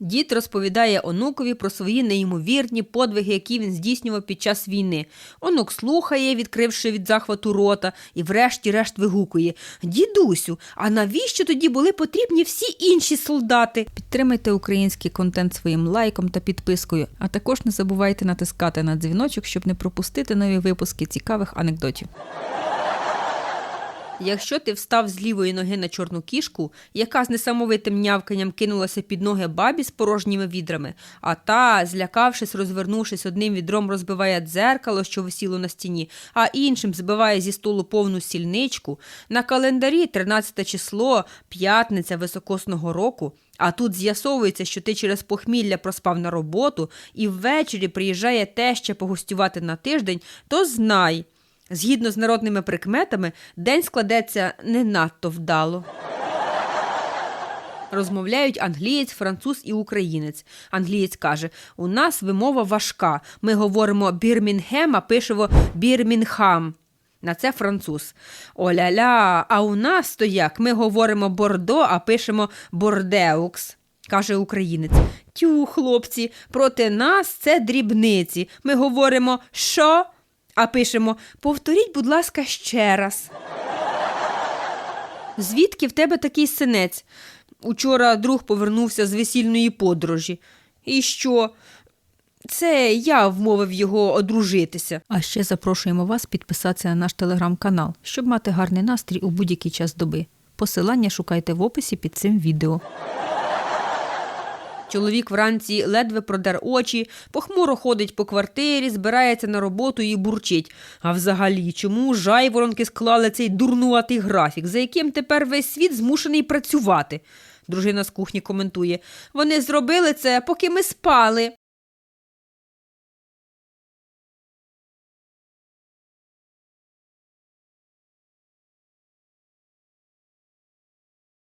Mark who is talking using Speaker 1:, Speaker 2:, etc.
Speaker 1: Дід розповідає онукові про свої неймовірні подвиги, які він здійснював під час війни. Онук слухає, відкривши від захвату рота, і врешті-решт вигукує: Дідусю, а навіщо тоді були потрібні всі інші солдати? Підтримайте український контент своїм лайком та підпискою, а також не забувайте натискати на дзвіночок, щоб не пропустити нові випуски цікавих анекдотів. Якщо ти встав з лівої ноги на чорну кішку, яка з несамовитим нявканням кинулася під ноги бабі з порожніми відрами, а та, злякавшись, розвернувшись, одним відром розбиває дзеркало, що висіло на стіні, а іншим збиває зі столу повну сільничку, на календарі 13 число, п'ятниця високосного року. А тут з'ясовується, що ти через похмілля проспав на роботу і ввечері приїжджає теща погостювати на тиждень, то знай. Згідно з народними прикметами, день складеться не надто вдало. Розмовляють англієць, француз і українець. Англієць каже: у нас вимова важка. Ми говоримо Бірмінгем, а пишемо Бірмінхам. На це француз. Оля-ля, а у нас то як? Ми говоримо Бордо, а пишемо Бордеукс. Каже українець. Тю, хлопці, проти нас це дрібниці. Ми говоримо що? А пишемо повторіть, будь ласка, ще раз. Звідки в тебе такий синець? Учора друг повернувся з весільної подорожі. І що? Це я вмовив його одружитися. А ще запрошуємо вас підписатися на наш телеграм-канал, щоб мати гарний настрій у будь-який час доби. Посилання шукайте в описі під цим відео. Чоловік вранці ледве продер очі, похмуро ходить по квартирі, збирається на роботу і бурчить. А взагалі, чому жайворонки склали цей дурнуватий графік, за яким тепер весь світ змушений працювати? Дружина з кухні коментує. Вони зробили це, поки ми спали.